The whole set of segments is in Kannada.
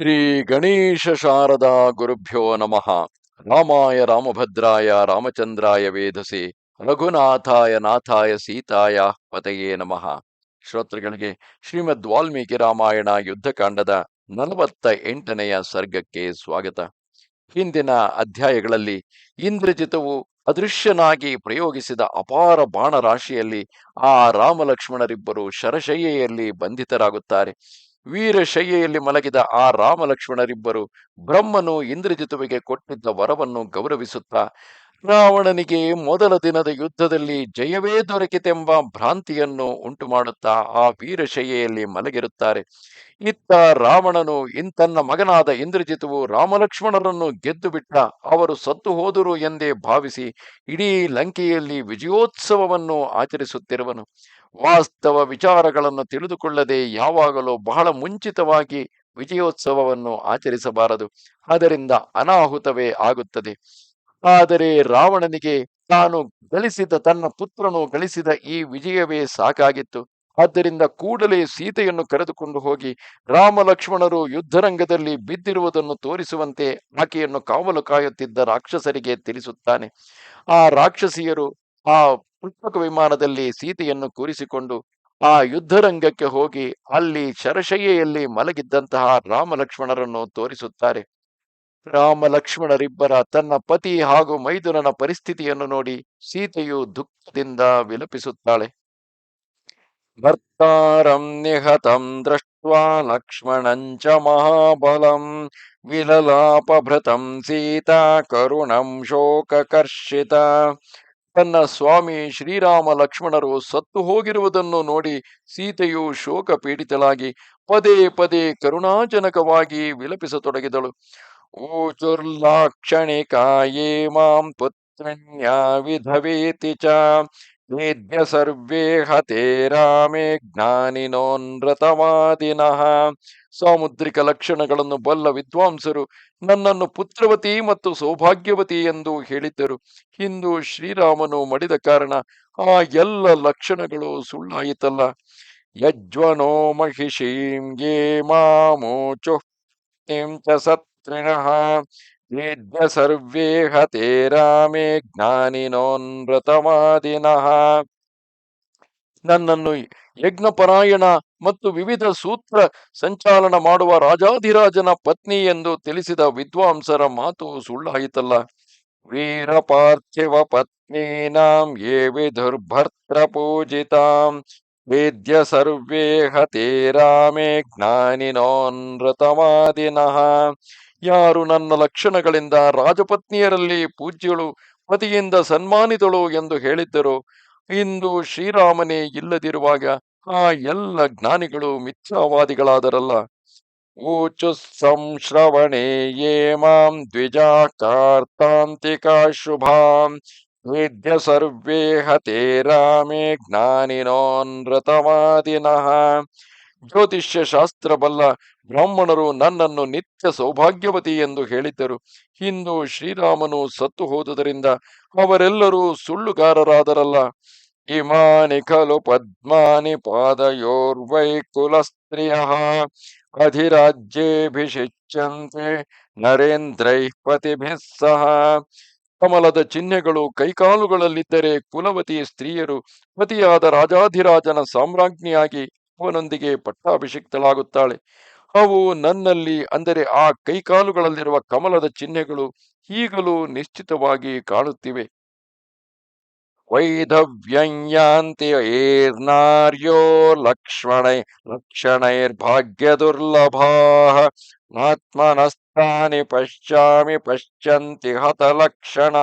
ಶ್ರೀ ಗಣೇಶ ಶಾರದಾ ಗುರುಭ್ಯೋ ನಮಃ. ರಾಮಾಯ ರಾಮಭದ್ರಾಯ ರಾಮಚಂದ್ರಾಯ ವೇದಸೆ ರಘುನಾಥಾಯ ನಾಥಾಯ ಸೀತಾಯ ಪತಯೇ ನಮಃ. ಶ್ರೋತೃಗಳಿಗೆ ಶ್ರೀಮದ್ ವಾಲ್ಮೀಕಿ ರಾಮಾಯಣ ಯುದ್ಧಕಾಂಡದ ನಲವತ್ತ ಎಂಟನೆಯ ಸರ್ಗಕ್ಕೆ ಸ್ವಾಗತ. ಹಿಂದಿನ ಅಧ್ಯಾಯಗಳಲ್ಲಿ ಇಂದ್ರಜಿತವು ಅದೃಶ್ಯನಾಗಿ ಪ್ರಯೋಗಿಸಿದ ಅಪಾರ ಬಾಣ ರಾಶಿಯಲ್ಲಿ ಆ ರಾಮಲಕ್ಷ್ಮಣರಿಬ್ಬರು ಶರಶಯ್ಯೆಯಲ್ಲಿ ಬಂಧಿತರಾಗುತ್ತಾರೆ. ವೀರಶಯ್ಯೆಯಲ್ಲಿ ಮಲಗಿದ ಆ ರಾಮಲಕ್ಷ್ಮಣರಿಬ್ಬರು ಬ್ರಹ್ಮನು ಇಂದ್ರಜಿತುವಿಗೆ ಕೊಟ್ಟಿದ್ದ ವರವನ್ನು ಗೌರವಿಸುತ್ತಾ ರಾವಣನಿಗೆ ಮೊದಲ ದಿನದ ಯುದ್ಧದಲ್ಲಿ ಜಯವೇ ದೊರಕಿತೆಂಬ ಭ್ರಾಂತಿಯನ್ನು ಉಂಟು ಮಾಡುತ್ತಾ ಆ ವೀರಶೈಯಲ್ಲಿ ಮಲಗಿರುತ್ತಾರೆ. ಇತ್ತ ರಾವಣನು ಇಂತನ್ನ ಮಗನಾದ ಇಂದ್ರಜಿತುವು ರಾಮಲಕ್ಷ್ಮಣರನ್ನು ಗೆದ್ದು ಬಿಟ್ಟ ಅವರು ಸತ್ತು ಹೋದರು ಎಂದೇ ಭಾವಿಸಿ ಇಡೀ ಲಂಕೆಯಲ್ಲಿ ವಿಜಯೋತ್ಸವವನ್ನು ಆಚರಿಸುತ್ತಿರುವನು. ವಾಸ್ತವ ವಿಚಾರಗಳನ್ನು ತಿಳಿದುಕೊಳ್ಳದೆ ಯಾವಾಗಲೂ ಬಹಳ ಮುಂಚಿತವಾಗಿ ವಿಜಯೋತ್ಸವವನ್ನು ಆಚರಿಸಬಾರದು. ಅದರಿಂದ ಅನಾಹುತವೇ ಆಗುತ್ತದೆ. ಆದರೆ ರಾವಣನಿಗೆ ತಾನು ಗಳಿಸಿದ, ತನ್ನ ಪುತ್ರನು ಗಳಿಸಿದ ಈ ವಿಜಯವೇ ಸಾಕಾಗಿತ್ತು. ಆದ್ದರಿಂದ ಕೂಡಲೇ ಸೀತೆಯನ್ನು ಕರೆದುಕೊಂಡು ಹೋಗಿ ರಾಮ ಲಕ್ಷ್ಮಣರು ಯುದ್ಧರಂಗದಲ್ಲಿ ಬಿದ್ದಿರುವುದನ್ನು ತೋರಿಸುವಂತೆ ಆಕೆಯನ್ನು ಕಾವಲು ಕಾಯುತ್ತಿದ್ದ ರಾಕ್ಷಸರಿಗೆ ತಿಳಿಸುತ್ತಾನೆ. ಆ ರಾಕ್ಷಸಿಯರು ಆ ಪುಸ್ತಕ ವಿಮಾನದಲ್ಲಿ ಸೀತೆಯನ್ನು ಕೂರಿಸಿಕೊಂಡು ಆ ಯುದ್ಧರಂಗಕ್ಕೆ ಹೋಗಿ ಅಲ್ಲಿ ಶರಶಯ್ಯೆಯಲ್ಲಿ ಮಲಗಿದ್ದಂತಹ ರಾಮ ಲಕ್ಷ್ಮಣರನ್ನು ತೋರಿಸುತ್ತಾರೆ. ರಾಮ ಲಕ್ಷ್ಮಣರಿಬ್ಬರ ತನ್ನ ಪತಿ ಹಾಗೂ ಮೈದುನನ ಪರಿಸ್ಥಿತಿಯನ್ನು ನೋಡಿ ಸೀತೆಯು ದುಃಖದಿಂದ ವಿಲಪಿಸುತ್ತಾಳೆ. ಭರ್ತಾರಂ ನಿಹತಂ ದೃಷ್ಟ್ವಾ ಲಕ್ಷ್ಮಣಂಚ ಮಹಾಬಲಂ ವಿಲಲಾಪಭೃತಂ ಸೀತಾ ಕರುಣಂ ಶೋಕಕರ್ಷಿತ. ತನ್ನ ಸ್ವಾಮಿ ಶ್ರೀರಾಮ ಲಕ್ಷ್ಮಣರು ಸತ್ತು ಹೋಗಿರುವುದನ್ನು ನೋಡಿ ಸೀತೆಯು ಶೋಕ ಪೀಡಿತಳಾಗಿ ಪದೇ ಪದೇ ಕರುಣಾಜನಕವಾಗಿ ವಿಲಪಿಸತೊಡಗಿದಳು. ಊಚುರ್ಲಾಕ್ಷಣಿಕಾಯೇ ಮಾಂ ಪುತ್ರಣ್ಯಾ ವಿಧವೇತಿ ಚ ವೇದ್ಯ ಸರ್ವೇ ಹತೆ ರಾಮೇ ಜ್ಞಾನಿನೋನ್ರತವಾದಿನಃ ಸಾಮುದ್ರಿಕ ಲಕ್ಷಣಗಳನ್ನು ಬಲ್ಲ ವಿದ್ವಾಂಸರು ನನ್ನನ್ನು ಪುತ್ರವತಿ ಮತ್ತು ಸೌಭಾಗ್ಯವತಿ ಎಂದು ಹೇಳಿದ್ದರು. ಇಂದು ಶ್ರೀರಾಮನು ಮಡಿದ ಕಾರಣ ಆ ಎಲ್ಲ ಲಕ್ಷಣಗಳು ಸುಳ್ಳಾಯಿತಲ್ಲ. ಯಜ್ವನೋ ಮಹಿಷೀಂ ಯೇ ಮಾಮೋಚು ಚ ಸತ್ರಿಣಃ ವೇದ್ಯ ಸರ್ವೇ ಹತೇ ರಾಮೇ ನನ್ನನ್ನು ಯಜ್ಞಪರಾಯಣ ಮತ್ತು ವಿವಿಧ ಸೂತ್ರ ಸಂಚಾಲನ ಮಾಡುವ ರಾಜಾಧಿರಾಜನ ಪತ್ನಿ ಎಂದು ತಿಳಿಸಿದ ವಿದ್ವಾಂಸರ ಮಾತು ಸುಳ್ಳಾಯಿತಲ್ಲ. ವೀರ ಪಾರ್ಥಿವ ಪತ್ನೀನಾಂ ಯೇ ವಿಧುರ್ಭರ್ತ್ರ ಪೂಜಿತಾಂ. ವೇದ್ಯ ಸರ್ವೇ ಹತೇ ರಾಮೇ ಯಾರು ನನ್ನ ಲಕ್ಷಣಗಳಿಂದ ರಾಜಪತ್ನಿಯರಲ್ಲಿ ಪೂಜ್ಯಳು, ಪತಿಯಿಂದ ಸನ್ಮಾನಿತಳು ಎಂದು ಹೇಳಿದ್ದರು. ಇಂದು ಶ್ರೀರಾಮನೇ ಇಲ್ಲದಿರುವಾಗ ಆ ಎಲ್ಲ ಜ್ಞಾನಿಗಳು ಮಿಥ್ಯಾವಾದಿಗಳಾದರಲ್ಲ. ಊಚು ಸಂಶ್ರವಣೆ ಯೇ ಮಾಂ ದ್ವಿಜಾ ಕಾರ್ತಾಂತಿಕ ಶುಭಾಂ. ವೇದ್ಯ ಸರ್ವೇ ಹತೆ ರಾಮೇ ಜ್ಞಾನಿನೋನ್ರತವಾದಿನಃ ಜ್ಯೋತಿಷ್ಯ ಶಾಸ್ತ್ರ ಬಲ್ಲ ಬ್ರಾಹ್ಮಣರು ನನ್ನನ್ನು ನಿತ್ಯ ಸೌಭಾಗ್ಯವತಿ ಎಂದು ಹೇಳಿದ್ದರು. ಹಿಂದು ಶ್ರೀರಾಮನು ಸತ್ತು ಹೋದುದರಿಂದ ಅವರೆಲ್ಲರೂ ಸುಳ್ಳುಗಾರರಾದರಲ್ಲ. ಇಮಾನಿ ಖಲು ಪದ್ಮಾನಿ ಪಾದಯೋರ್ವೈ ಕುಲಸ್ತ್ರಿಯ. ಅಧಿರಾಜ್ಯೇಭಿಷಿಚ್ಯಂತೆ ನರೇಂದ್ರೈ ಪತಿಭಿಸ್ಸಹ ಸಹ ಕಮಲದ ಚಿಹ್ನೆಗಳು ಕೈಕಾಲುಗಳಲ್ಲಿದ್ದರೆ ಕುಲವತಿಯ ಸ್ತ್ರೀಯರು ಪತಿಯಾದ ರಾಜಾಧಿರಾಜನ ಸಾಮ್ರಾಜ್ಞಿಯಾಗಿ ಅವನೊಂದಿಗೆ ಪಟ್ಟಾಭಿಷಿಕ್ತಳಾಗುತ್ತಾಳೆ. ಅವು ನನ್ನಲ್ಲಿ ಅಂದರೆ ಆ ಕೈಕಾಲುಗಳಲ್ಲಿರುವ ಕಮಲದ ಚಿಹ್ನೆಗಳು ಈಗಲೂ ನಿಶ್ಚಿತವಾಗಿ ಕಾಣುತ್ತಿವೆ. ವೈಧವ್ಯಂಯಾಂತಿ ಏರ್ನಾರ್ಯೋ ಲಕ್ಷ್ಮಣೈ ಲಕ್ಷಣೈರ್ಭಾಗ್ಯ ದುರ್ಲಭಾ ಆತ್ಮನಸ್ತಾನಿ ಪಶ್ಚಾಮಿ ಪಶ್ಯಂತಿ ಹತಲಕ್ಷಣ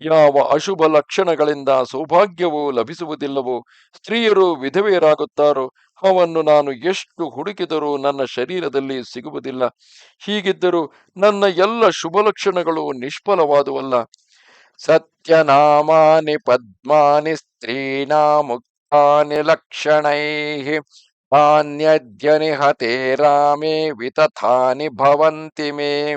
ಯಾವ ಅಶುಭ ಲಕ್ಷಣಗಳಿಂದ ಸೌಭಾಗ್ಯವು ಲಭಿಸುವುದಿಲ್ಲವೋ? ಸ್ತ್ರೀಯರು ವಿಧವೆಯರಾಗುತ್ತಾರೋ? ಅವನ್ನು ನಾನು ಎಷ್ಟು ಹುಡುಕಿದರೂ ನನ್ನ ಶರೀರದಲ್ಲಿ ಸಿಗುವುದಿಲ್ಲ. ಹೀಗಿದ್ದರೂ ನನ್ನ ಎಲ್ಲ ಶುಭ ಲಕ್ಷಣಗಳು ನಿಷ್ಫಲವಾದುವಲ್ಲ. ಸತ್ಯನಾಮಾನಿ ಪದ್ಮಾನಿ ಸ್ತ್ರೀಣಾಮುಕ್ತಾನಿ ಲಕ್ಷಣೈ ತಾನ್ಯದ್ಯ ನಿಹತೆ ರಾಮೇ, ವಿತಥಾನಿ ಭವಂತಿ ಮೇ.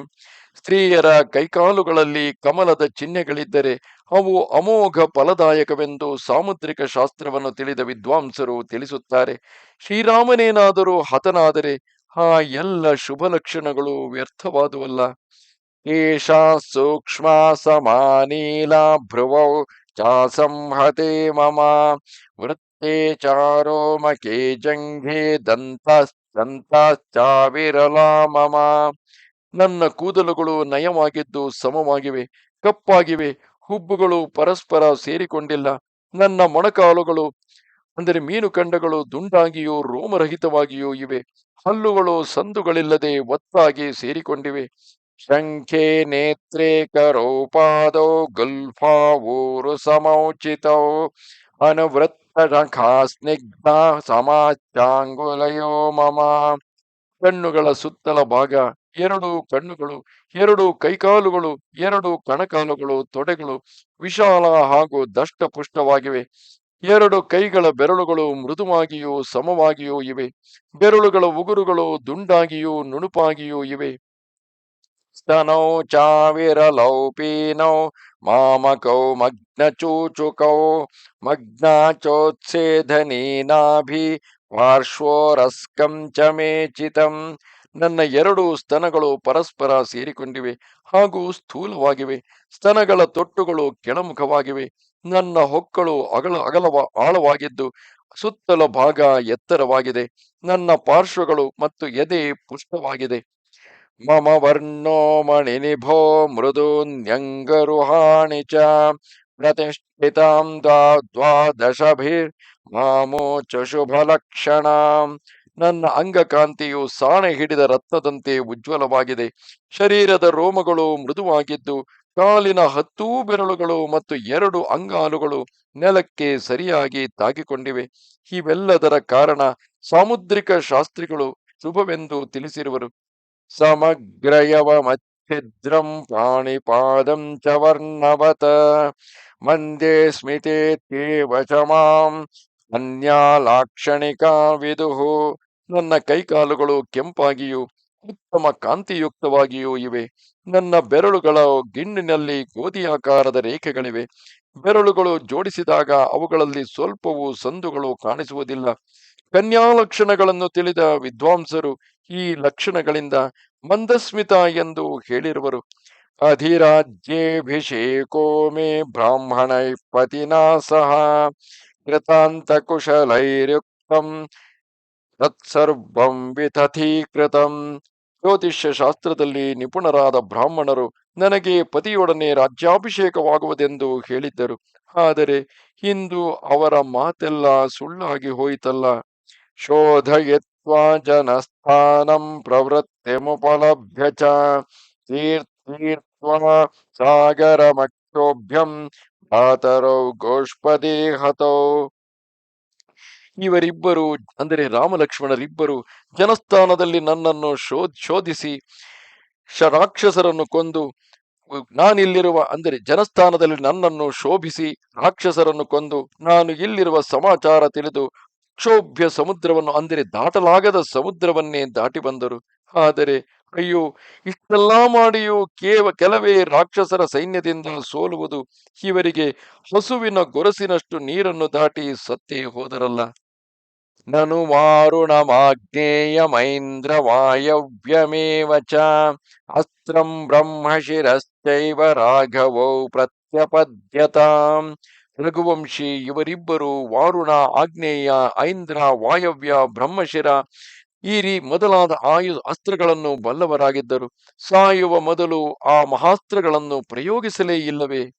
ಸ್ತ್ರೀಯರ ಕೈಕಾಲುಗಳಲ್ಲಿ ಕಮಲದ ಚಿಹ್ನೆಗಳಿದ್ದರೆ ಅವು ಅಮೋಘ ಫಲದಾಯಕವೆಂದು ಸಾಮುದ್ರಿಕ ಶಾಸ್ತ್ರವನ್ನು ತಿಳಿದ ವಿದ್ವಾಂಸರು ತಿಳಿಸುತ್ತಾರೆ. ಶ್ರೀರಾಮನೇನಾದರೂ ಹತನಾದರೆ ಆ ಎಲ್ಲ ಶುಭ ಲಕ್ಷಣಗಳು ವ್ಯರ್ಥವಾದುವಲ್ಲ. ಏಷಾ ಸೂಕ್ಷ್ಮ ಸಮಾನೀಲಾ ಭ್ರುವ ಚಾ ಸಂಹತೆ ಮಮ ಚಾರೋಮಕೆ ಜಂಘೆ ದಂತ ದಂತಾಶ್ಚಾವಿರಲ ಮಮ ನನ್ನ ಕೂದಲುಗಳು ನಯವಾಗಿದ್ದು ಸಮವಾಗಿವೆ, ಕಪ್ಪಾಗಿವೆ, ಹುಬ್ಬುಗಳು ಪರಸ್ಪರ ಸೇರಿಕೊಂಡಿಲ್ಲ. ನನ್ನ ಮೊಣಕಾಲುಗಳು, ಅಂದರೆ ಮೀನುಕಂಡಗಳು ದುಂಡಾಗಿಯೂ ರೋಮರಹಿತವಾಗಿಯೂ ಇವೆ. ಹಲ್ಲುಗಳು ಸಂದುಗಳಿಲ್ಲದೆ ಒತ್ತಾಗಿ ಸೇರಿಕೊಂಡಿವೆ. ಶಂಖೆ ನೇತ್ರೇ ಗಲ್ಫಾ ಊರು ಸಮೌಚಿತೌ ಶಂಖಾ ಸ್ನಿಗ್ಧ ಸಮಾಚಾಂಗುಲಯೋ ಮಮ. ಕಣ್ಣುಗಳ ಸುತ್ತಲ ಭಾಗ, ಎರಡು ಕಣ್ಣುಗಳು, ಎರಡು ಕೈಕಾಲುಗಳು, ಎರಡು ಕಣಕಾಲುಗಳು, ತೊಡೆಗಳು ವಿಶಾಲ ಹಾಗೂ ದಷ್ಟಪುಷ್ಟವಾಗಿವೆ. ಎರಡು ಕೈಗಳ ಬೆರಳುಗಳು ಮೃದುವಾಗಿಯೂ ಸಮವಾಗಿಯೂ ಇವೆ. ಬೆರಳುಗಳ ಉಗುರುಗಳು ದುಂಡಾಗಿಯೂ ನುಣುಪಾಗಿಯೂ ಇವೆ. ಸ್ತನೌ ಚಾವಿರಲೌಪೀನೌ ಮಾಮಕೌ ಮಗ್ನಚೂಚುಕೌ ಮಗ್ನಾಚೋತ್ಸೇಧನೀನಾಭಿ ಪಾರ್ಶ್ವೋರಸ್ಕಂ ಚ ಮೇಚಿತಂ. ನನ್ನ ಎರಡು ಸ್ತನಗಳು ಪರಸ್ಪರ ಸೇರಿಕೊಂಡಿವೆ ಹಾಗೂ ಸ್ಥೂಲವಾಗಿವೆ. ಸ್ತನಗಳ ತೊಟ್ಟುಗಳು ಕೆಳಮುಖವಾಗಿವೆ. ನನ್ನ ಹೊಕ್ಕಳು ಅಗಲ ಅಗಲವ ಆಳವಾಗಿದ್ದು ಸುತ್ತಲ ಭಾಗ ಎತ್ತರವಾಗಿದೆ. ನನ್ನ ಪಾರ್ಶ್ವಗಳು ಮತ್ತು ಎದೆ ಪುಷ್ಟವಾಗಿದೆ. ಮಮ ವರ್ಣೋ ಮಣಿನಿಭೋ ಮೃದೂನ್ಯಂಗರುಹಾಣಿ ಚ ಪ್ರತಿಷ್ಠಿತಾಂ ದ್ವಾದಶಭಿರ್ ಮಾಮೋಚ ಶುಭ ಲಕ್ಷಣ ನನ್ನ ಅಂಗಕಾಂತಿಯು ಸಾಣೆ ಹಿಡಿದ ರತ್ನದಂತೆ ಉಜ್ವಲವಾಗಿದೆ. ಶರೀರದ ರೋಮಗಳು ಮೃದುವಾಗಿದ್ದು, ಕಾಲಿನ ಹತ್ತೂ ಬೆರಳುಗಳು ಮತ್ತು ಎರಡು ಅಂಗಾಲುಗಳು ನೆಲಕ್ಕೆ ಸರಿಯಾಗಿ ತಾಗಿಕೊಂಡಿವೆ. ಇವೆಲ್ಲದರ ಕಾರಣ ಸಾಮುದ್ರಿಕ ಶಾಸ್ತ್ರಿಗಳು ಶುಭವೆಂದು ತಿಳಿಸಿರುವರು. ಪ್ರಾಣಿ ಪಾಣಿಪಾದಂ ಚ ವರ್ಣವತ ಮಂದೇ ಸ್ಮಿತೇತ್ಯೇವ ಚ ಮಾಂ ಅನ್ಯಾ ಲಾಕ್ಷಣಿಕಾ ವಿದುಹು ನನ್ನ ಕೈಕಾಲುಗಳು ಕೆಂಪಾಗಿಯೂ, ಉತ್ತಮ ಕಾಂತಿಯುಕ್ತವಾಗಿಯೂ ಇವೆ. ನನ್ನ ಬೆರಳುಗಳ ಗಿಣ್ಣಿನಲ್ಲಿ ಗೋಧಿಯಾಕಾರದ ರೇಖೆಗಳಿವೆ. ಬೆರಳುಗಳು ಜೋಡಿಸಿದಾಗ ಅವುಗಳಲ್ಲಿ ಸ್ವಲ್ಪವೂ ಸಂದುಗಳು ಕಾಣಿಸುವುದಿಲ್ಲ. ಕನ್ಯಾ ಲಕ್ಷಣಗಳನ್ನು ತಿಳಿದ ವಿದ್ವಾಂಸರು ಈ ಲಕ್ಷಣಗಳಿಂದ ಮಂದಸ್ಮಿತ ಎಂದು ಹೇಳಿರುವರು. ಅಧಿರಾಜ್ಯೇಭಿಷೇಕೋ ಮೇ ಬ್ರಾಹ್ಮಣೈ ಪತಿನಾ ಸಹ ಕೃತಾಂತ ಕುಶಲೈರ್ಯುಕ್ತಂ ತತ್ಸರ್ವಂ ವಿತಥೀಕೃತಂ. ಜ್ಯೋತಿಷ್ಯ ಶಾಸ್ತ್ರದಲ್ಲಿ ನಿಪುಣರಾದ ಬ್ರಾಹ್ಮಣರು ನನಗೆ ಪತಿಯೊಡನೆ ರಾಜ್ಯಾಭಿಷೇಕವಾಗುವುದೆಂದು ಹೇಳಿದ್ದರು. ಆದರೆ ಇಂದು ಅವರ ಮಾತೆಲ್ಲ ಸುಳ್ಳಾಗಿ ಹೋಯಿತಲ್ಲ. ಶೋಧಯತ್ವಾ ಜನಸ್ಥಾನಂ ಪ್ರವೃತ್ತಿಮುಪಲಭ್ಯ ಚ. ತೀರ್ಥೀರ್ಥ್ವಾ ಸಾಗರಮಕ್ಷೋಭ್ಯಂ ಭ್ರಾತರೌ ಗೋಷ್ಪದೇ ಹತೌ ಇವರಿಬ್ಬರು, ಅಂದರೆ ರಾಮಲಕ್ಷ್ಮಣರಿಬ್ಬರು ಜನಸ್ಥಾನದಲ್ಲಿ ನನ್ನನ್ನು ಶೋಧ್, ಶೋಧಿಸಿ ರಾಕ್ಷಸರನ್ನು ಕೊಂದು, ನಾನಿಲ್ಲಿರುವ, ಅಂದರೆ ಜನಸ್ಥಾನದಲ್ಲಿ ನನ್ನನ್ನು ಶೋಭಿಸಿ ರಾಕ್ಷಸರನ್ನು ಕೊಂದು, ನಾನು ಇಲ್ಲಿರುವ ಸಮಾಚಾರ ತಿಳಿದು ಕ್ಷೋಭ್ಯ ಸಮುದ್ರವನ್ನು, ಅಂದರೆ ದಾಟಲಾಗದ ಸಮುದ್ರವನ್ನೇ ದಾಟಿ ಬಂದರು. ಆದರೆ ಅಯ್ಯೋ, ಇಷ್ಟೆಲ್ಲಾ ಮಾಡಿಯೂ ಕೇವ ಕೆಲವೇ ರಾಕ್ಷಸರ ಸೈನ್ಯದಿಂದ ಸೋಲುವುದು ಇವರಿಗೆ ಹಸುವಿನ ಗೊರಸಿನಷ್ಟು ನೀರನ್ನು ದಾಟಿ ಸತ್ತೇ ಹೋದರಲ್ಲ. ನನು ಮೈಂದ್ರ ವಾಯವ್ಯಮೇವ ಚ, ಅಸ್ತ್ರಂ ಬ್ರಹ್ಮಶಿರಶ್ಚೈವ ರಾಘವೋ ಪ್ರತ್ಯಪದ್ಯತಾಂ. ರಘುವಂಶಿ ಇವರಿಬ್ಬರು ವಾರುಣ ಆಗ್ನೇಯ ಐಂದ್ರ, ವಾಯವ್ಯ, ಬ್ರಹ್ಮಶಿರ ಈ ಮೊದಲಾದ ಆಯು ಅಸ್ತ್ರಗಳನ್ನು ಬಲ್ಲವರಾಗಿದ್ದರು. ಸಾಯುವ ಮೊದಲು ಆ ಮಹಾಸ್ತ್ರಗಳನ್ನು ಪ್ರಯೋಗಿಸಲೇ ಇಲ್ಲವೇ?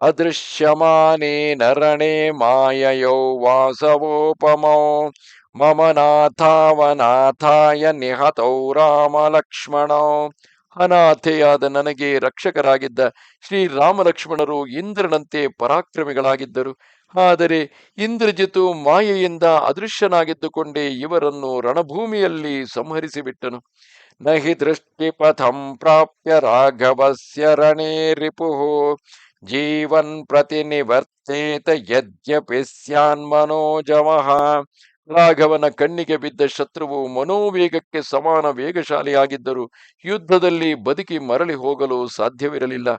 ಅದೃಶ್ಯಮಾನೇ ನರಣೇ ಮಾಯಯೋ ವಾಸವೋಪಮೋ ಮಮ ನಾಥಾವನಾಥಾಯ ನಿಹತೌ ರಾಮ ಲಕ್ಷ್ಮಣೌ ಅನಾಥೆಯಾದ ನನಗೆ ರಕ್ಷಕರಾಗಿದ್ದ ಶ್ರೀರಾಮಲಕ್ಷ್ಮಣರು ಇಂದ್ರನಂತೆ ಪರಾಕ್ರಮಿಗಳಾಗಿದ್ದರು. ಆದರೆ ಇಂದ್ರಜಿತು ಮಾಯೆಯಿಂದ ಅದೃಶ್ಯನಾಗಿದ್ದುಕೊಂಡೇ ಇವರನ್ನು ರಣಭೂಮಿಯಲ್ಲಿ ಸಂಹರಿಸಿಬಿಟ್ಟನು. ನಹಿ ದೃಷ್ಟಿಪಥಂ ಪ್ರಾಪ್ಯ ರಾಘವಸ್ಯ ರಣೇ ರಿಪುಃ. ಜೀವನ್ ಪ್ರತಿನಿವರ್ತೇತ ಯದ್ಯಪಿ ಸ್ಯಾನ್ ಮನೋಜಮಃ. ರಾಘವನ ಕಣ್ಣಿಗೆ ಬಿದ್ದ ಶತ್ರುವು ಮನೋವೇಗಕ್ಕೆ ಸಮಾನ ವೇಗಶಾಲಿಯಾಗಿದ್ದರು ಯುದ್ಧದಲ್ಲಿ ಬದುಕಿ ಮರಳಿ ಹೋಗಲು ಸಾಧ್ಯವಿರಲಿಲ್ಲ.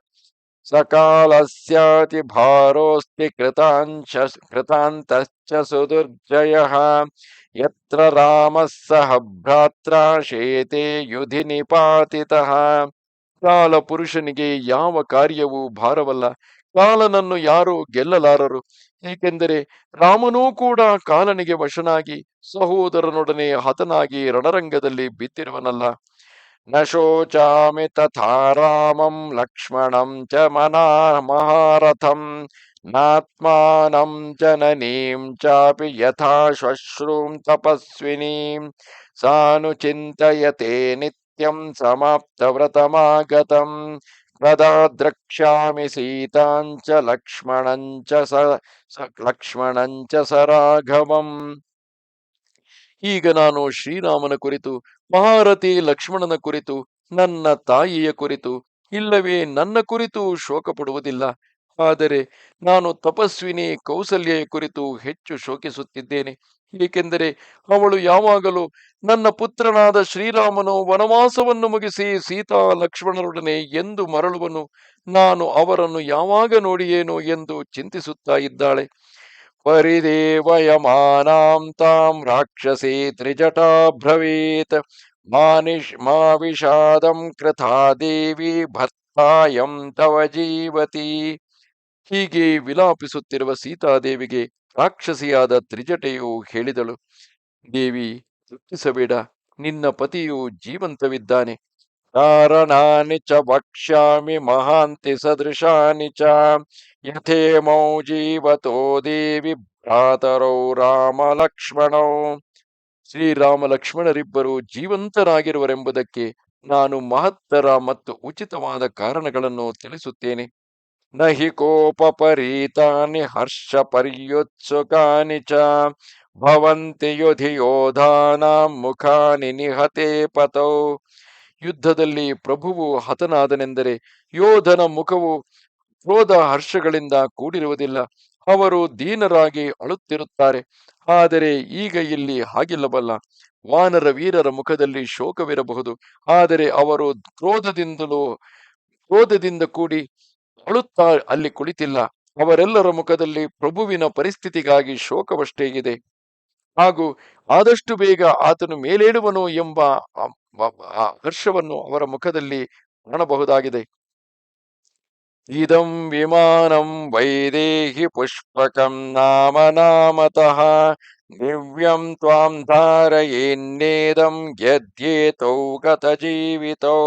ಸಕಾಲಸ್ಯಾತಿ ಭಾರೋಸ್ತಿ ಕೃತಾಂಶ, ಕೃತಾಂತಶ್ಚ ಸುದುರ್ಜಯ, ಯತ್ರ ರಾಮ ಸಹ ಭ್ರಾತ್ರ ಶೇತೆ ಯುಧಿ ನಿಪಾತಿತಃ. ಕಾಲ ಪುರುಷನಿಗೆ ಯಾವ ಕಾರ್ಯವೂ ಭಾರವಲ್ಲ. ಕಾಲನನ್ನು ಯಾರು ಗೆಲ್ಲಲಾರರು? ಏಕೆಂದರೆ ರಾಮನೂ ಕೂಡ ಕಾಲನಿಗೆ ವಶನಾಗಿ, ಸಹೋದರನೊಡನೆ ಹತನಾಗಿ ರಣರಂಗದಲ್ಲಿ ಬಿದ್ದಿರುವನಲ್ಲ. ನ ಶೋಚಾಮಿ ತಥಾ ರಾಮಂ ಲಕ್ಷ್ಮಣಂ ಚ ಮನಾ ಮಹಾರಥಂ ನಾತ್ಮಾನಂ ಜನನೀಂ ಚಾಪಿ ಯಥಾ ಶ್ವಶ್ರೂಂ ತಪಸ್ವಿನೀಂ, ಸಾನುಚಿಂತಯತೆ ನಿತ್ಯಂ ಸಮಾಪ್ತವ್ರತಮಾಗತಂ. ಕದಾ ದ್ರಕ್ಷ್ಯಾಮಿ ಸೀತಾಂಚ ಲಕ್ಷ್ಮಣಂಚ ಸ ಸ- ರಾಘವಂ ಈಗ ನಾನು ಶ್ರೀರಾಮನ ಕುರಿತು, ಮಹಾರಥಿ ಲಕ್ಷ್ಮಣನ ಕುರಿತು, ನನ್ನ ತಾಯಿಯ ಕುರಿತು, ಇಲ್ಲವೇ ನನ್ನ ಕುರಿತು ಶೋಕ ಪಡುವುದಿಲ್ಲ. ಆದರೆ ನಾನು ತಪಸ್ವಿನಿ ಕೌಸಲ್ಯ ಕುರಿತು ಹೆಚ್ಚು ಶೋಕಿಸುತ್ತಿದ್ದೇನೆ. ಏಕೆಂದರೆ ಅವಳು ಯಾವಾಗಲೂ ನನ್ನ ಪುತ್ರನಾದ ಶ್ರೀರಾಮನು ವನವಾಸವನ್ನು ಮುಗಿಸಿ ಸೀತಾ ಲಕ್ಷ್ಮಣರೊಡನೆ ಎಂದು ಮರಳುವನು. ನಾನು ಅವರನ್ನು ಯಾವಾಗ ನೋಡಿಯೇನೋ ಎಂದು ಚಿಂತಿಸುತ್ತಾ ಇದ್ದಾಳೆ. ಪರಿದೇವಯಮಾನಾಂ ತಾಂ ರಾಕ್ಷಸಿ ತ್ರಿಜಟಾ ಬ್ರವೀತ್. ಮಾನಿಷ್ ಮಾ ವಿಷಾದಂ ಕೃತಾ ದೇವಿ ಭರ್ತಾಯಂ ತವ ಜೀವತಿ. ಹೀಗೆ ವಿಲಾಪಿಸುತ್ತಿರುವ ಸೀತಾದೇವಿಗೆ ರಾಕ್ಷಸಿಯಾದ ತ್ರಿಜಟೆಯು ಹೇಳಿದಳು, ದೇವಿ ದುಃಖಿಸಬೇಡ ನಿನ್ನ ಪತಿಯು ಜೀವಂತವಿದ್ದಾನೆ. ಕಾರಣಾನಿ ಚ ವಕ್ಷ್ಯಾಮಿ ಮಹಾಂತಿ ಸದೃಶಾನಿ ಚ ಯಥೇಮೌ ಜೀವತೋ ದೇವಿ ಭ್ರಾತರೌ ರಾಮ ಲಕ್ಷ್ಮಣೌ ಶ್ರೀರಾಮ ಲಕ್ಷ್ಮಣರಿಬ್ಬರು ಜೀವಂತರಾಗಿರುವರೆಂಬುದಕ್ಕೆ ನಾನು ಮಹತ್ತರ ಮತ್ತು ಉಚಿತವಾದ ಕಾರಣಗಳನ್ನು ತಿಳಿಸುತ್ತೇನೆ. ಹಿ ಕೋಪಪರೀತಾನಿ ಹರ್ಷ ಚ ಭವಂತಿ ಯುಧಿ ಮುಖಾನಿ ನಿಹತೆ ಪತೌ. ಯುದ್ಧದಲ್ಲಿ ಪ್ರಭುವು ಹತನಾದನೆಂದರೆ ಯೋಧನ ಮುಖವು ಕ್ರೋಧ ಹರ್ಷಗಳಿಂದ ಕೂಡಿರುವುದಿಲ್ಲ. ಅವರು ದೀನರಾಗಿ ಅಳುತ್ತಿರುತ್ತಾರೆ. ಆದರೆ ಈಗ ಇಲ್ಲಿ ಹಾಗಿಲ್ಲವಲ್ಲ. ವಾನರ ವೀರರ ಮುಖದಲ್ಲಿ ಶೋಕವಿರಬಹುದು. ಆದರೆ ಅವರು ಕ್ರೋಧದಿಂದಲೂ, ಕ್ರೋಧದಿಂದ ಕೂಡಿ ಅಳುತ್ತಾ ಅಲ್ಲಿ ಕುಳಿತಿಲ್ಲ. ಅವರೆಲ್ಲರ ಮುಖದಲ್ಲಿ ಪ್ರಭುವಿನ ಪರಿಸ್ಥಿತಿಗಾಗಿ ಶೋಕವಷ್ಟೇ ಇದೆ. ಹಾಗೂ ಆದಷ್ಟು ಬೇಗ ಆತನು ಮೇಲೇಡುವನು ಎಂಬ ಹರ್ಷವನ್ನು ಅವರ ಮುಖದಲ್ಲಿ ಕಾಣಬಹುದಾಗಿದೆ. ಇದಂ ವಿಮಾನಂ ವೈದೇಹಿ ಪುಷ್ಪಕಂ ನಾಮ ನಾಮತಃ ದಿವ್ಯಂ ತ್ವಾಂ ಧಾರಯೇನ್ನೇದಂ ಯದ್ಯೇತೌ ಗತ ಜೀವಿತೌ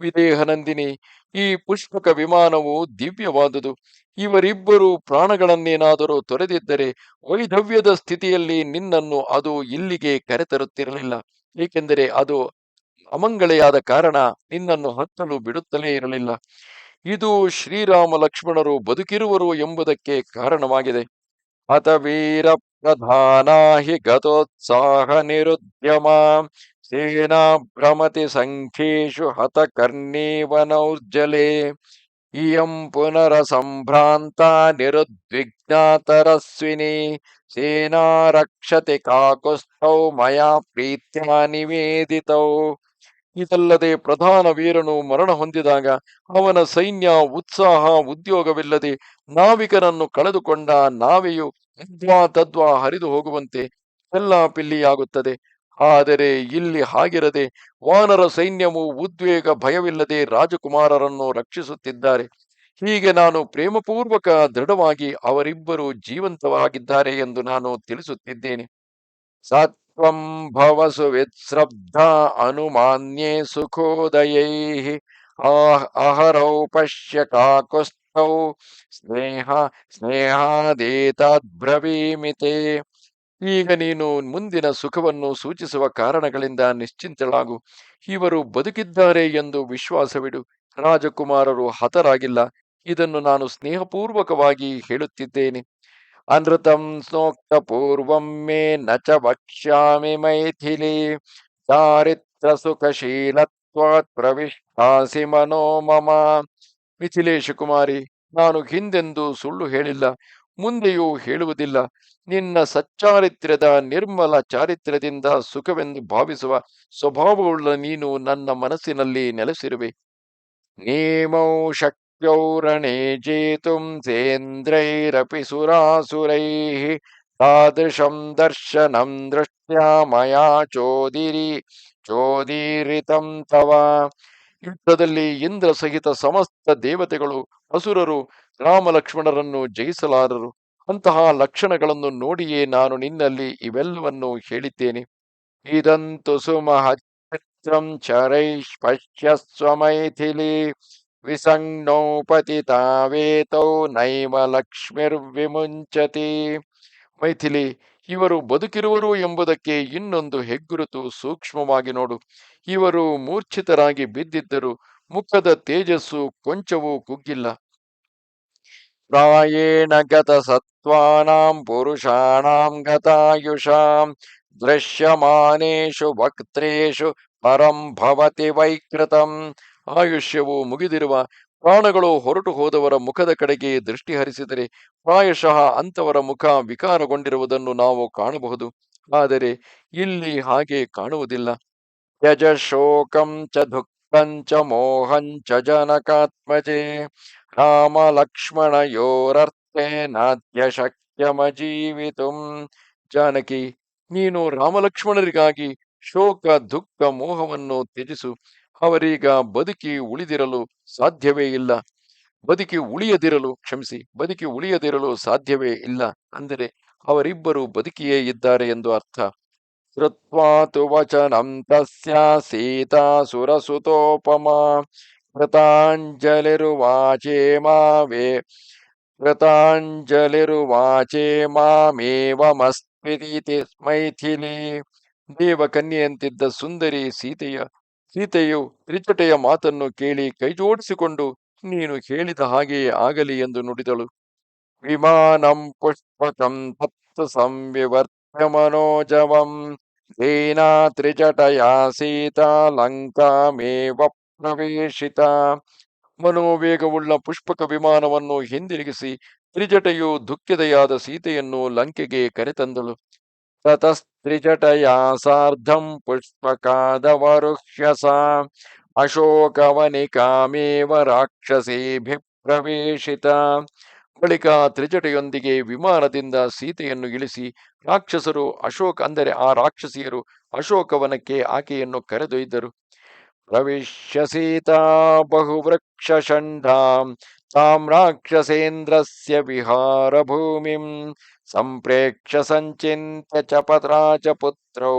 ವಿದೇಹನಂದಿನಿ ಈ ಪುಷ್ಪಕ ವಿಮಾನವು ದಿವ್ಯವಾದುದು. ಇವರಿಬ್ಬರು ಪ್ರಾಣಗಳನ್ನೇನಾದರೂ ತೊರೆದಿದ್ದರೆ ವೈಧವ್ಯದ ಸ್ಥಿತಿಯಲ್ಲಿ ನಿನ್ನನ್ನು ಅದು ಇಲ್ಲಿಗೆ ಕರೆತರುತ್ತಿರಲಿಲ್ಲ. ಏಕೆಂದರೆ ಅದು ಅಮಂಗಳೆಯಾದ ಕಾರಣ ನಿನ್ನನ್ನು ಹತ್ತಲು ಬಿಡುತ್ತಲೇ ಇರಲಿಲ್ಲ. ಇದು ಶ್ರೀರಾಮ ಲಕ್ಷ್ಮಣರು ಬದುಕಿರುವರು ಎಂಬುದಕ್ಕೆ ಕಾರಣವಾಗಿದೆ. ಹತವೀರ ಪ್ರಧಾನ ಹಿ ಗತೋತ್ಸಾಹ ನಿರುದ್ಯಮ. ಸೇನಾ ಭ್ರಮತಿ ಸಂಖ್ಯೇಶು ಹತ ಕರ್ಣೀವನೌರ್ಜಲೆ ಇಯಂ ಪುನರ ಸಂಭ್ರಾಂತ ನಿರುದ್ವಿಗ್ನಾತರಸ್ವಿನಿ ಸೇನಾ ರಕ್ಷತೆ ಕಾಕುಸ್ಥೌ ಮಯಾ ಪ್ರೀತ್ಯ ನಿವೇದಿತೌ ಇದಲ್ಲದೆ ಪ್ರಧಾನ ವೀರನು ಮರಣ ಹೊಂದಿದಾಗ ಅವನ ಸೈನ್ಯ ಉತ್ಸಾಹ ಉದ್ಯೋಗವಿಲ್ಲದೆ ನಾವಿಕರನ್ನು ಕಳೆದುಕೊಂಡ ನಾವೆಯು ತದ್ವಾ ಹರಿದು ಹೋಗುವಂತೆ ಎಲ್ಲ ಪಿಲ್ಲಿಯಾಗುತ್ತದೆ. ಆದರೆ ಇಲ್ಲಿ ಹಾಗಿರದೆ ವಾನರ ಸೈನ್ಯವು ಉದ್ವೇಗ ಭಯವಿಲ್ಲದೆ ರಾಜಕುಮಾರರನ್ನು ರಕ್ಷಿಸುತ್ತಿದ್ದಾರೆ. ಹೀಗೆ ನಾನು ಪ್ರೇಮಪೂರ್ವಕ, ದೃಢವಾಗಿ ಅವರಿಬ್ಬರು ಜೀವಂತವಾಗಿದ್ದಾರೆ ಎಂದು ನಾನು ತಿಳಿಸುತ್ತಿದ್ದೇನೆ. ಸತ್ವಂ ಭವಸು ವಿತ್ಸ್ರಬ್ಧ ಅನುಮಾನ್ಯೇ ಸುಖೋದಯೈ. ಆಹ್, ಅಹರೌ ಪಶ್ಯ ಕಾಕುಸ್ಥೌ. ಸ್ನೇಹ ಸ್ನೇಹಾದೇತಾದ್ಬ್ರವೀಮಿತೆ ಈಗ ನೀನು ಮುಂದಿನ ಸುಖವನ್ನು ಸೂಚಿಸುವ ಕಾರಣಗಳಿಂದ ನಿಶ್ಚಿಂತಳಾಗು. ಇವರು ಬದುಕಿದ್ದಾರೆ ಎಂದು ವಿಶ್ವಾಸವಿಡು. ರಾಜಕುಮಾರರು ಹತರಾಗಿಲ್ಲ. ಇದನ್ನು ನಾನು ಸ್ನೇಹಪೂರ್ವಕವಾಗಿ ಹೇಳುತ್ತಿದ್ದೇನೆ. ಅನೃತಂ ಸ್ನೋಕ್ತ ಪೂರ್ವಂ ಮೇ ನ ಚ ವಕ್ಷ್ಯಾಮಿ ಮೈಥಿಲಿ. ಚಾರಿತ್ರ ಸುಖಶೀಲತ್ವಾತ್ ಮನೋ ಮಮ. ಮಿಥಿಲೇಶ ಕುಮಾರಿ ನಾನು ಹಿಂದೆಂದು ಸುಳ್ಳು ಹೇಳಿಲ್ಲ. ಮುಂದೆಯೂ ಹೇಳುವುದಿಲ್ಲ, ನಿನ್ನ ಸಚ್ಚಾರಿತ್ರ್ಯದ ನಿರ್ಮಲ ಚಾರಿತ್ರ್ಯದಿಂದ ಸುಖವೆಂದು ಭಾವಿಸುವ ಸ್ವಭಾವವುಳ್ಳ ನೀನು ನನ್ನ ಮನಸ್ಸಿನಲ್ಲಿ ನೆಲೆಸಿರುವೆ. ನೇಮೌ ಶಕ್ಯೌರಣೆ ಜೇತುಂ ಸೇಂದ್ರೈರಪಿ ಸುರಾಸುರೈ ತಾದೃಶಂ ದರ್ಶನ ದೃಷ್ಟ್ಯಾ ಮಯಾ ಚೋದಿರಿ ಚೋದೀರಿತಂ ತವ. ಯುದ್ಧದಲ್ಲಿ ಇಂದ್ರ ಸಹಿತ ಸಮಸ್ತ ದೇವತೆಗಳು, ಅಸುರರು ರಾಮ ಲಕ್ಷ್ಮಣರನ್ನು ಜಯಿಸಲಾರರು. ಅಂತಹ ಲಕ್ಷಣಗಳನ್ನು ನೋಡಿಯೇ ನಾನು ನಿನ್ನಲ್ಲಿ ಇವೆಲ್ಲವನ್ನು ಹೇಳಿದ್ದೇನೆ. ಇದಂತು ಸುಮಹಚಿತ್ರಂ ಚರೈ ಪಶ್ಯಸ್ವ ಮೈಥಿಲಿ ವಿಸಂಜ್ಞೌ ಪತಿತಾವೇತೌ ನೈವ ಲಕ್ಷ್ಮಿರ್ವಿಮುಂಚತಿ. ಮೈಥಿಲಿ, ಇವರು ಬದುಕಿರುವರು ಎಂಬುದಕ್ಕೆ ಇನ್ನೊಂದು ಹೆಗ್ಗುರುತು ಸೂಕ್ಷ್ಮವಾಗಿ ನೋಡು. ಇವರು ಮೂರ್ಛಿತರಾಗಿ ಬಿದ್ದಿದ್ದರು ಮುಖದ ತೇಜಸ್ಸು ಕೊಂಚವೂ ಕುಗ್ಗಿಲ್ಲ. ಪ್ರಾಯೇಣ ಸತ್ವಾನಾಂ ಪುರುಷಾಣಾಂ ಗತಾಯುಷಾಂ ದೃಶ್ಯಮಾನೇಷು ವಕ್ತ್ರೇಷು ಪರಂ ಭವತಿ ವೈಕೃತಂ ಆಯುಷ್ಯವು ಮುಗಿದಿರುವ ಪ್ರಾಣಗಳು ಹೊರಟು ಹೋದವರ ಮುಖದ ಕಡೆಗೆ ದೃಷ್ಟಿ ಹರಿಸಿದರೆ ಪ್ರಾಯಶಃ ಅಂತವರ ಮುಖ ವಿಕಾರಗೊಂಡಿರುವುದನ್ನು ನಾವು ಕಾಣಬಹುದು. ಆದರೆ ಇಲ್ಲಿ ಹಾಗೆ ಕಾಣುವುದಿಲ್ಲ. ಯಜ ಶೋಕಂ ಚ ದುಃಖಂ ಚ ರಾಮಲಕ್ಷ್ಮಣಯೋರರ್ಥೇ ನಾದ್ಯ ಶಕ್ಯಮಜೀವಿತುಂ ಜಾನಕಿ ನೀನು ರಾಮಲಕ್ಷ್ಮಣರಿಗಾಗಿ ಶೋಕ, ದುಃಖ, ಮೋಹವನ್ನು ತ್ಯಜಿಸು. ಅವರೀಗ ಬದುಕಿ ಉಳಿದಿರಲು ಸಾಧ್ಯವೇ ಇಲ್ಲ. ಬದುಕಿ ಉಳಿಯದಿರಲು, ಕ್ಷಮಿಸಿ, ಬದುಕಿ ಉಳಿಯದಿರಲು ಸಾಧ್ಯವೇ ಇಲ್ಲ. ಅಂದರೆ ಅವರಿಬ್ಬರು ಬದುಕಿಯೇ ಇದ್ದಾರೆ ಎಂದು ಅರ್ಥ. ತು ವಚನಂ ತಸ್ಯ ಸೀತಾ ಸುರಸುತೋಪಮ ಕೃತಾಂಜಲಿರುವಾಚೇ ಮಾವೇ ಕೃತಾಂಜಲಿರುವಾಚೇ ಮಾಮೇವಮಸ್ಮಿತಿ ಮೈಥಿಲಿ ದೇವಕನ್ಯೆಯಂತಿದ್ದ ಸುಂದರಿ ಸೀತೆಯ, ಸೀತೆಯು ತ್ರಿಚಟೆಯ ಮಾತನ್ನು ಕೇಳಿ ಕೈಜೋಡಿಸಿಕೊಂಡು, ನೀನು ಹೇಳಿದ ಹಾಗೆಯೇ ಆಗಲಿ ಎಂದು ನುಡಿದಳು. ವಿಮಾನಂ ಪುಷ್ಪಕಂ ತತ್ತು ಸಂವಿವರ್ತ್ಯ ಮನೋಜವಂ ದೀನಾ ತ್ರಿಜಟಯಾ ಸೀತಾ ಲಂಕಾಮೇವ ಪ್ರವೇಶಿತ ಮನೋವೇಗವುಳ್ಳ ಪುಷ್ಪಕ ವಿಮಾನವನ್ನು ಹಿಂದಿರುಗಿಸಿ, ತ್ರಿಜಟೆಯು ದುಃಖಿತೆಯಾದ ಸೀತೆಯನ್ನು ಲಂಕೆಗೆ ಕರೆತಂದಳು. ತತಸ್ತ್ರಿಜಟಯಾ ಸಾರ್ಧಂ ಪುಷ್ಪಕಾದವರುಹ್ಯಸ ಅಶೋಕವನಿಕಾಮೇವ ರಾಕ್ಷಸೇಭಿ ಪ್ರವೇಶಿತ ಬಳಿಕ ತ್ರಿಜಟೆಯೊಂದಿಗೆ ವಿಮಾನದಿಂದ ಸೀತೆಯನ್ನು ಇಳಿಸಿ ರಾಕ್ಷಸರು ಅಶೋಕ ಅಂದರೆ ಆ ರಾಕ್ಷಸಿಯರು ಅಶೋಕವನಕ್ಕೆ ಆಕೆಯನ್ನು ಕರೆದೊಯ್ದರು. ಪ್ರವಿಶ್ಯ ಸೀತಾ ಬಹುವೃಕ್ಷ ಷಂಢಾಂ ತಾಂ ರಾಕ್ಷಸೇಂದ್ರಸ್ಯ ವಿಹಾರ ಭೂಮಿಂ ಸಂಪ್ರೇಕ್ಷ್ಯ ಸಂಚಿತ್ಯ ಚ ಪುತ್ರೌ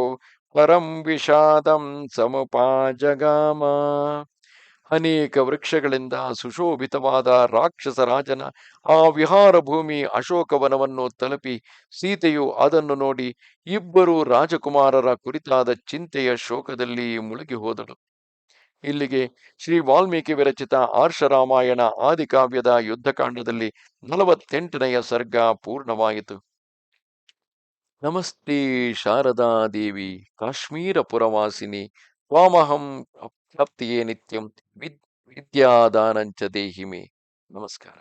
ಪರಂ ವಿಷಾದಂ ಸಮುಪಾಜಗಾಮ. ಅನೇಕ ವೃಕ್ಷಗಳಿಂದ ಸುಶೋಭಿತವಾದ ರಾಕ್ಷಸ ರಾಜನ ಆ ವಿಹಾರ ಭೂಮಿ ಅಶೋಕವನವನ್ನು ತಲುಪಿ ಸೀತೆಯು ಅದನ್ನು ನೋಡಿ ಇಬ್ಬರು ರಾಜಕುಮಾರರ ಕುರಿತಾದ ಚಿಂತೆಯ ಶೋಕದಲ್ಲಿ ಮುಳುಗಿ ಹೋದಳು. ಇಲ್ಲಿಗೆ ಶ್ರೀ ವಾಲ್ಮೀಕಿ ವಿರಚಿತ ಆರ್ಷರಾಮಾಯಣ ಆದಿಕಾವ್ಯದ ಯುದ್ಧಕಾಂಡದಲ್ಲಿ ನಲವತ್ತೆಂಟನೆಯ ಸರ್ಗ ಪೂರ್ಣವಾಯಿತು. ನಮಸ್ತೆ ಶಾರದಾ ದೇವಿ, ಕಾಶ್ಮೀರ ಪುರವಾಸಿನಿ ತ್ವಾಮಹಂ ಪ್ರಾಪ್ತಿಯೇ ನಿತ್ಯಂ ವಿದ್ ವಿದ್ಯಾದಾನಂಚ ದೇಹಿಮೆ ನಮಸ್ಕಾರ